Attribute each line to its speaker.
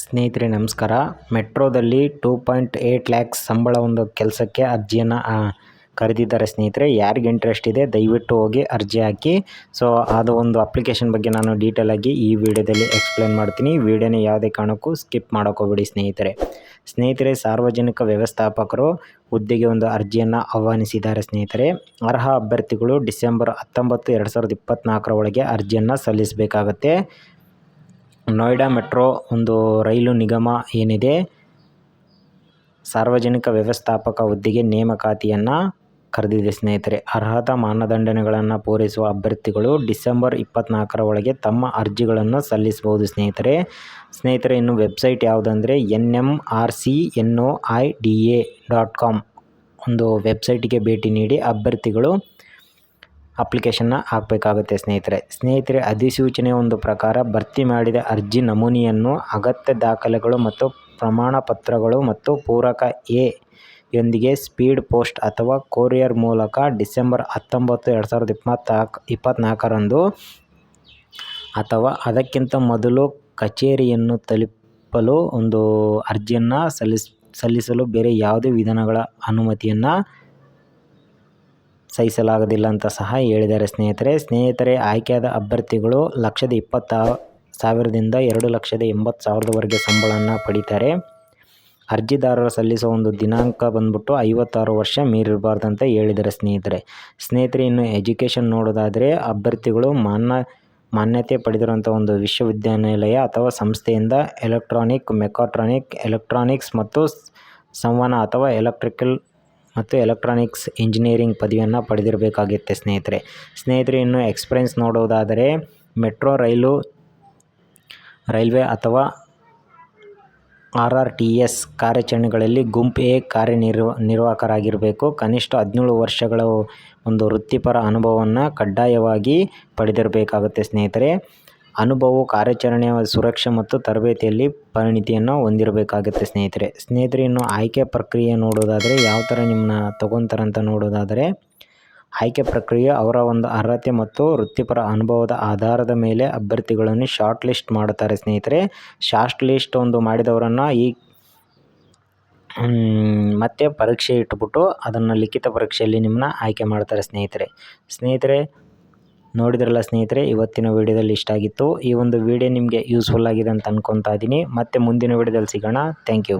Speaker 1: ಸ್ನೇಹಿತರೆ, ನಮಸ್ಕಾರ. ಮೆಟ್ರೋದಲ್ಲಿ ಟೂ ಪಾಯಿಂಟ್ ಏಯ್ಟ್ ಲ್ಯಾಕ್ಸ್ ಸಂಬಳ ಒಂದು ಕೆಲಸಕ್ಕೆ ಅರ್ಜಿಯನ್ನು ಕರೆದಿದ್ದಾರೆ ಸ್ನೇಹಿತರೆ. ಯಾರಿಗೆ ಇಂಟ್ರೆಸ್ಟ್ ಇದೆ, ದಯವಿಟ್ಟು ಹೋಗಿ ಅರ್ಜಿ ಹಾಕಿ. ಸೊ ಅದು ಒಂದು ಅಪ್ಲಿಕೇಶನ್ ಬಗ್ಗೆ ನಾನು ಡೀಟೇಲಾಗಿ ಈ ವಿಡಿಯೋದಲ್ಲಿ ಎಕ್ಸ್ಪ್ಲೇನ್ ಮಾಡ್ತೀನಿ. ವಿಡಿಯೋನ ಯಾವುದೇ ಕಾರಣಕ್ಕೂ ಸ್ಕಿಪ್ ಮಾಡೋಕ್ಕೋಗ್ಬೇಡಿ ಸ್ನೇಹಿತರೆ. ಸ್ನೇಹಿತರೆ, ಸಾರ್ವಜನಿಕ ವ್ಯವಸ್ಥಾಪಕರು ಹುದ್ದೆಗೆ ಒಂದು ಅರ್ಜಿಯನ್ನು ಆಹ್ವಾನಿಸಿದ್ದಾರೆ ಸ್ನೇಹಿತರೆ. ಅರ್ಹ ಅಭ್ಯರ್ಥಿಗಳು ಡಿಸೆಂಬರ್ ಹತ್ತೊಂಬತ್ತು, ಎರಡು ಸಾವಿರದ ಇಪ್ಪತ್ತ್ನಾಲ್ಕರ ಒಳಗೆ ಅರ್ಜಿಯನ್ನು ಸಲ್ಲಿಸಬೇಕಾಗತ್ತೆ. ನೋಯ್ಡಾ ಮೆಟ್ರೋ ಒಂದು ರೈಲು ನಿಗಮ ಏನಿದೆ? ಸಾರ್ವಜನಿಕ ವ್ಯವಸ್ಥಾಪಕ ಹುದ್ದೆಗೆ ನೇಮಕಾತಿಯನ್ನು ಕರೆದಿದೆ ಸ್ನೇಹಿತರೆ. ಅರ್ಹತಾ ಮಾನದಂಡಗಳನ್ನು ಪೂರೈಸುವ ಅಭ್ಯರ್ಥಿಗಳು ಡಿಸೆಂಬರ್ ಇಪ್ಪತ್ತ್ನಾಲ್ಕರ ಒಳಗೆ ತಮ್ಮ ಅರ್ಜಿಗಳನ್ನು ಸಲ್ಲಿಸಬಹುದು ಸ್ನೇಹಿತರೆ. ಸ್ನೇಹಿತರೆ, ಇನ್ನು website ಯಾವುದಂದರೆ N M R C N O I D A dot com. ಒಂದು ವೆಬ್ಸೈಟಿಗೆ ಭೇಟಿ ನೀಡಿ ಅಭ್ಯರ್ಥಿಗಳು ಅಪ್ಲಿಕೇಶನ್ನ ಹಾಕಬೇಕಾಗುತ್ತೆ ಸ್ನೇಹಿತರೆ. ಸ್ನೇಹಿತರೆ, ಅಧಿಸೂಚನೆ ಒಂದು ಪ್ರಕಾರ ಭರ್ತಿ ಮಾಡಿದ ಅರ್ಜಿ ನಮೂನೆಯನ್ನು ಅಗತ್ಯ ದಾಖಲೆಗಳು ಮತ್ತು ಪ್ರಮಾಣ ಪತ್ರಗಳು ಮತ್ತು ಪೂರಕ ಎ ಯೊಂದಿಗೆ ಸ್ಪೀಡ್ ಪೋಸ್ಟ್ ಅಥವಾ ಕೊರಿಯರ್ ಮೂಲಕ ಡಿಸೆಂಬರ್ ಹತ್ತೊಂಬತ್ತು, ಎರಡು ಸಾವಿರದ ಇಪ್ಪತ್ನಾಲ್ಕು ಇಪ್ಪತ್ತ್ನಾಲ್ಕರಂದು ಅಥವಾ ಅದಕ್ಕಿಂತ ಮೊದಲು ಕಚೇರಿಯನ್ನು ತಲುಪಲು ಒಂದು ಅರ್ಜಿಯನ್ನು ಸಲ್ಲಿಸ್, ಸಲ್ಲಿಸಲು ಬೇರೆ ಯಾವುದೇ ವಿಧಾನಗಳ ಅನುಮತಿಯನ್ನು ಸಹಿಸಲಾಗುವುದಿಲ್ಲ ಅಂತ ಸಹ ಹೇಳಿದ್ದಾರೆ ಸ್ನೇಹಿತರೆ. ಸ್ನೇಹಿತರೆ, ಆಯ್ಕೆಯಾದ ಅಭ್ಯರ್ಥಿಗಳು ಲಕ್ಷದ ಇಪ್ಪತ್ತ ಸಾವಿರದಿಂದ ಎರಡು ಲಕ್ಷದ ಎಂಬತ್ತು ಸಾವಿರದವರೆಗೆ ಸಂಬಳವನ್ನು ಪಡಿತಾರೆ. ಅರ್ಜಿದಾರರು ಸಲ್ಲಿಸೋ ಒಂದು ದಿನಾಂಕ ಬಂದ್ಬಿಟ್ಟು ಐವತ್ತಾರು ವರ್ಷ ಮೀರಿರಬಾರ್ದು ಅಂತ ಹೇಳಿದ್ದಾರೆ ಸ್ನೇಹಿತರೆ. ಸ್ನೇಹಿತರೆ, ಇನ್ನು ಎಜುಕೇಷನ್ ನೋಡೋದಾದರೆ ಅಭ್ಯರ್ಥಿಗಳು ಮಾನ್ಯ, ಮಾನ್ಯತೆ ಪಡೆದಿರುವಂಥ ಒಂದು ವಿಶ್ವವಿದ್ಯಾನಿಲಯ ಅಥವಾ ಸಂಸ್ಥೆಯಿಂದ ಎಲೆಕ್ಟ್ರಾನಿಕ್ ಮೆಕಾಟ್ರಾನಿಕ್ ಎಲೆಕ್ಟ್ರಾನಿಕ್ಸ್ ಮತ್ತು ಸಂವಹನ ಅಥವಾ ಎಲೆಕ್ಟ್ರಿಕಲ್ ಮತ್ತು ಎಲೆಕ್ಟ್ರಾನಿಕ್ಸ್ ಇಂಜಿನಿಯರಿಂಗ್ ಪದವಿಯನ್ನು ಪಡೆದಿರಬೇಕಾಗಿತ್ತೆ ಸ್ನೇಹಿತರೆ. ಸ್ನೇಹಿತರೆ, ಇನ್ನು ಎಕ್ಸ್ಪೀರಿಯನ್ಸ್ ನೋಡೋದಾದರೆ ಮೆಟ್ರೋ, ರೈಲು, ರೈಲ್ವೆ ಅಥವಾ ಆರ್ ಆರ್ ಟಿ ಎಸ್ ಕಾರ್ಯಾಚರಣೆಗಳಲ್ಲಿ ಗುಂಪು ಎ ಕಾರ್ಯನಿರ್ವ, ನಿರ್ವಾಹಕರಾಗಿರಬೇಕು. ಕನಿಷ್ಠ ಹದಿನೇಳು ವರ್ಷಗಳ ಒಂದು ವೃತ್ತಿಪರ ಅನುಭವವನ್ನು ಕಡ್ಡಾಯವಾಗಿ ಪಡೆದಿರಬೇಕಾಗುತ್ತೆ ಸ್ನೇಹಿತರೆ. ಅನುಭವವು ಕಾರ್ಯಾಚರಣೆಯ ಸುರಕ್ಷೆ ಮತ್ತು ತರಬೇತಿಯಲ್ಲಿ ಪರಿಣಿತಿಯನ್ನು ಹೊಂದಿರಬೇಕಾಗುತ್ತೆ ಸ್ನೇಹಿತರೆ. ಸ್ನೇಹಿತರೆ, ಇನ್ನು ಆಯ್ಕೆ ಪ್ರಕ್ರಿಯೆ ನೋಡೋದಾದರೆ ಯಾವ ಥರ ನಿಮ್ಮನ್ನ ತೊಗೊತಾರಂತ ನೋಡೋದಾದರೆ, ಆಯ್ಕೆ ಪ್ರಕ್ರಿಯೆ ಅವರ ಒಂದು ಅರ್ಹತೆ ಮತ್ತು ವೃತ್ತಿಪರ ಅನುಭವದ ಆಧಾರದ ಮೇಲೆ ಅಭ್ಯರ್ಥಿಗಳನ್ನು ಶಾರ್ಟ್ ಲಿಸ್ಟ್ ಮಾಡುತ್ತಾರೆ ಸ್ನೇಹಿತರೆ. ಶಾರ್ಟ್ ಲಿಸ್ಟ್ ಒಂದು ಮಾಡಿದವರನ್ನು ಈ ಮತ್ತೆ ಪರೀಕ್ಷೆ ಇಟ್ಬಿಟ್ಟು ಅದನ್ನು ಲಿಖಿತ ಪರೀಕ್ಷೆಯಲ್ಲಿ ನಿಮ್ಮನ್ನ ಆಯ್ಕೆ ಮಾಡ್ತಾರೆ ಸ್ನೇಹಿತರೆ. ಸ್ನೇಹಿತರೆ ನೋಡಿದ್ರಲ್ಲ ಸ್ನೇಹಿತರೆ, ಇವತ್ತಿನ ವೀಡಿಯೋದಲ್ಲಿ ಇಷ್ಟ ಆಗಿತ್ತು ಈ ಒಂದು ವಿಡಿಯೋ ನಿಮಗೆ ಯೂಸ್ಫುಲ್ ಆಗಿದೆ ಅಂತ ಅಂದ್ಕೊತಾ ಇದ್ದೀನಿ. ಮತ್ತೆ ಮುಂದಿನ ವೀಡಿಯೋದಲ್ಲಿ ಸಿಗೋಣ. Thank you